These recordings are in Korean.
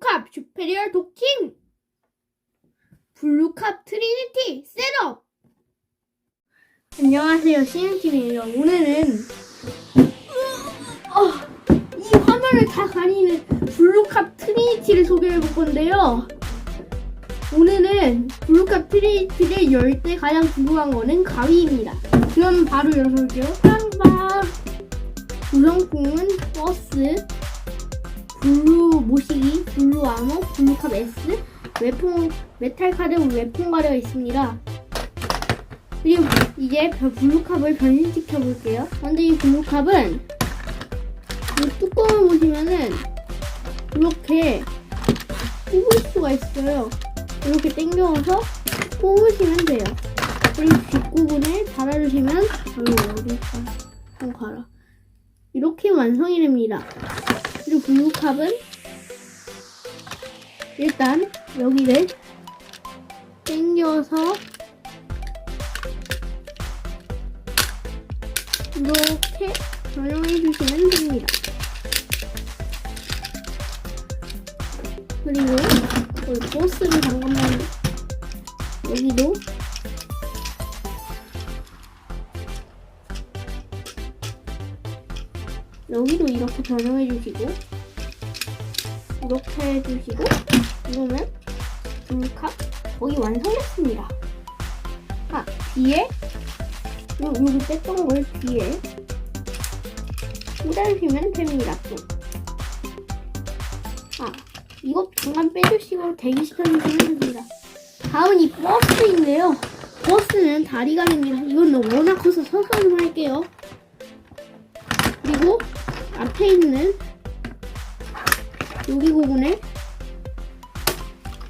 블루캅 슈페리얼 도킹 블루캅 트리니티 셋업. 안녕하세요 CNTV예요. 오늘은 어, 이 화면을 다 가리는 블루캅 트리니티를 소개해 볼 건데요. 오늘은 블루캅 트리니티를 열 때 가장 궁금한 거는 가위입니다. 그럼 바로 열어볼게요. 빵빵 구성품은 버스 블루 모시기, 블루 아머, 블루캅 S, 웨폰, 메탈 카드, 웨폰 가려가 있습니다. 그리고 이제 벼- 블루캅을 변신시켜 볼게요. 근데 이 블루캅은 이 뚜껑을 보시면은 이렇게 뽑을 수가 있어요. 이렇게 당겨서 뽑으시면 돼요. 그리고 뒷부분을 달아주시면 아유 어디 좀 가라. 이렇게 완성이 됩니다. 그리고 블루캅은 일단 여기를 당겨서 이렇게 전용해 주시면 됩니다. 그리고 버스를 잠 여기도 이렇게 변형해 주시고 이렇게 해주시고 이러면 블루캅 거의 완성했습니다. 아 뒤에 요 여기 뺐던 걸 뒤에 꽂아주시면 됩니다. 또. 아 이거 잠깐 빼주시고 대기시켜주시면 됩니다. 다음은 이 버스인데요. 버스는 다리가 됩니다. 이건 워낙 커서 서서 좀 할게요. 그리고 앞에 있는 여기 부분을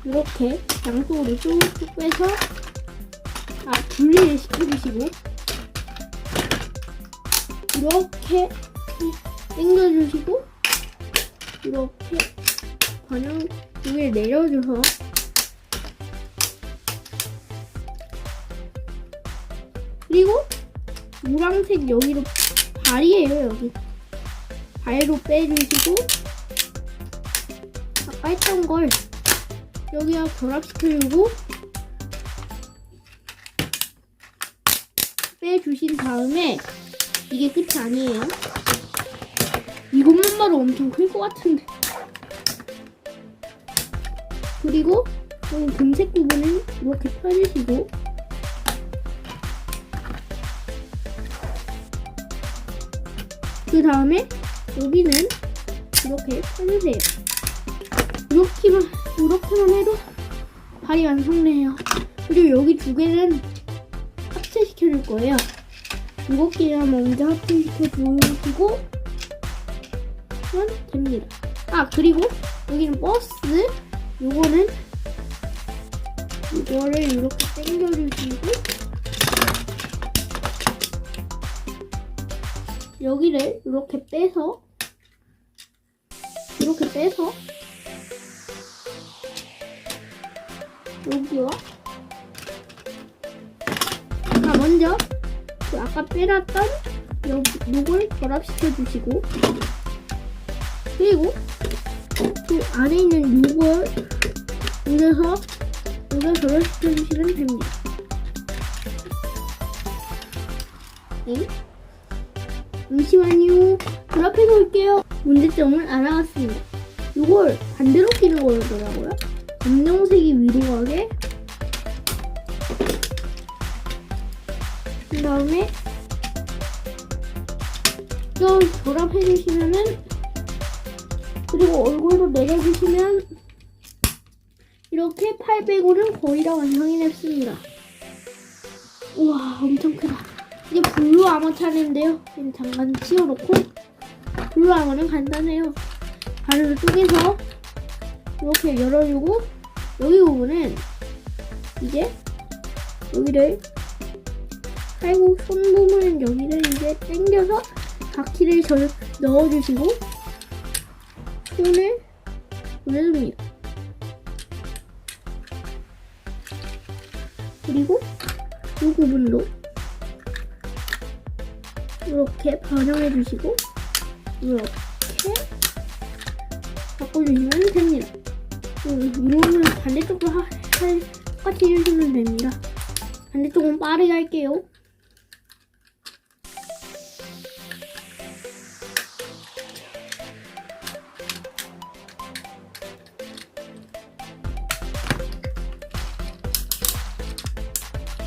이렇게 양쪽으로 쭉쭉 빼서 아 분리를 시켜주시고 이렇게 당겨주시고 이렇게 반영 여기를 내려줘서 그리고 노란색 여기로 발이에요 여기 발로 빼주시고 아까 했던 걸 여기와 결합시켜주고 빼주신 다음에 이게 끝이 아니에요. 이것만 봐도 엄청 클 것 같은데. 그리고 여기 금색 부분을 이렇게 펴주시고. 그 다음에 여기는 이렇게 펴주세요. 이렇게만 이렇게만 해도 발이 완성돼요. 그리고 여기 두 개는 합체시켜 줄 거예요. 개만 먼저 합체시켜 주시고 하면 됩니다. 아 그리고 여기는 버스 요거는 이거를 이렇게 당겨 주시고 여기를 이렇게 빼서 이렇게 빼서 여기와 자 먼저 그 아까 빼놨던 요 요걸 결합시켜 주시고 그리고 그 안에 있는 요걸 올려서 요걸 결합시켜 주시면 됩니다. 네. 잠시만요. 결합해서 올게요. 문제점을 알아봤습니다. 이걸 반대로 끼는 거더라고요. 검정색이 위로 가게. 그 다음에 이걸 결합해주시면은 그리고 얼굴도 내려주시면 이렇게 800원은 거의 다 완성이 됐습니다. 우와 엄청 크다. 이제 블루 아머 차례인데요. 잠깐 치워놓고 블루 아머는 간단해요. 발을 쪼개서 이렇게 열어주고 여기 부분은 이제 여기를 칼국 손 부분은 여기를 이제 당겨서 바퀴를 절 넣어주시고 손을 보내줍니다. 그리고 이 부분도 이렇게 변형해 주시고 이렇게 바꿔주시면 됩니다. 음, 이거는 반대쪽도 하, 할, 똑같이 해주시면 됩니다. 반대쪽은 빠르게 할게요.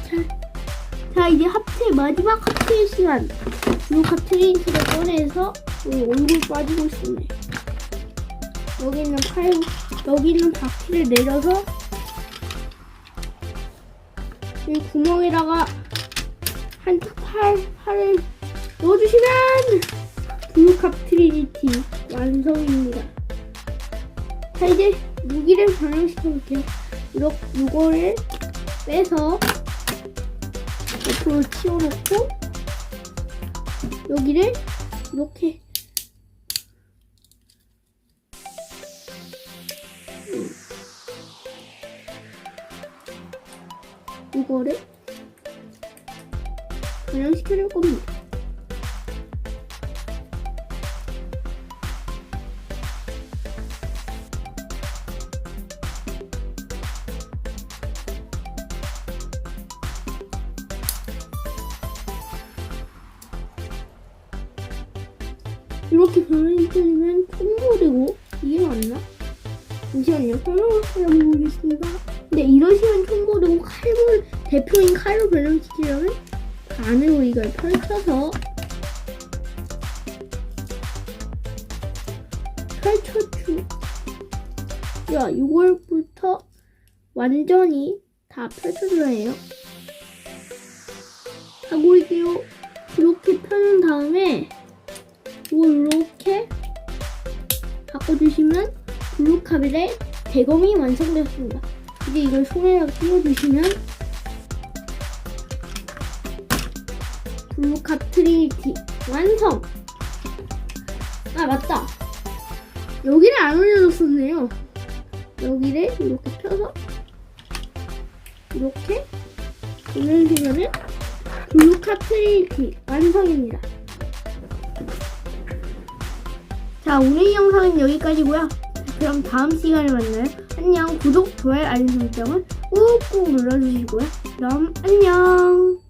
자, 자 이제 합체 마지막 합체 시간. 이 카트리스를 꺼내서 여기 얼굴 빠지고 있습니다. 여기 있는 팔, 여기 있는 바퀴를 내려서 이 구멍에다가 한쪽 팔, 팔을 넣어주시면 블루캅 트리니티 완성입니다. 자 이제 무기를 변형시켜 볼게요. 이렇게 이거를 빼서 옆으로 치워놓고 여기를 이렇게 이거를 변형시켜 줄 겁니다. 이렇게 변형시키면 총볼이고 이게 맞나? 잠시만요. 설명을 해보겠습니다. 근데 이러시면 총볼이고 칼볼 대표인 칼로 변형시키려면 안으로 이걸 펼쳐서 펼쳐주. 야, 이걸부터 완전히 다 펼쳐줘야 해요. 하고 있게요. 이렇게 펴는 다음에 이렇게 바꿔주시면 블루카빌의 대검이 완성되었습니다. 이제 이걸 손에다 끼워주시면 블루캅 트리니티 완성! 아 맞다! 여기를 안 올려줬었네요. 여기를 이렇게 펴서 이렇게 올려주면은 블루캅 트리니티 완성입니다. 자, 오늘 영상은 여기까지고요. 그럼 다음 시간에 만나요. 안녕. 구독, 좋아요, 알림 설정은 꾹꾹 눌러주시고요. 그럼 안녕.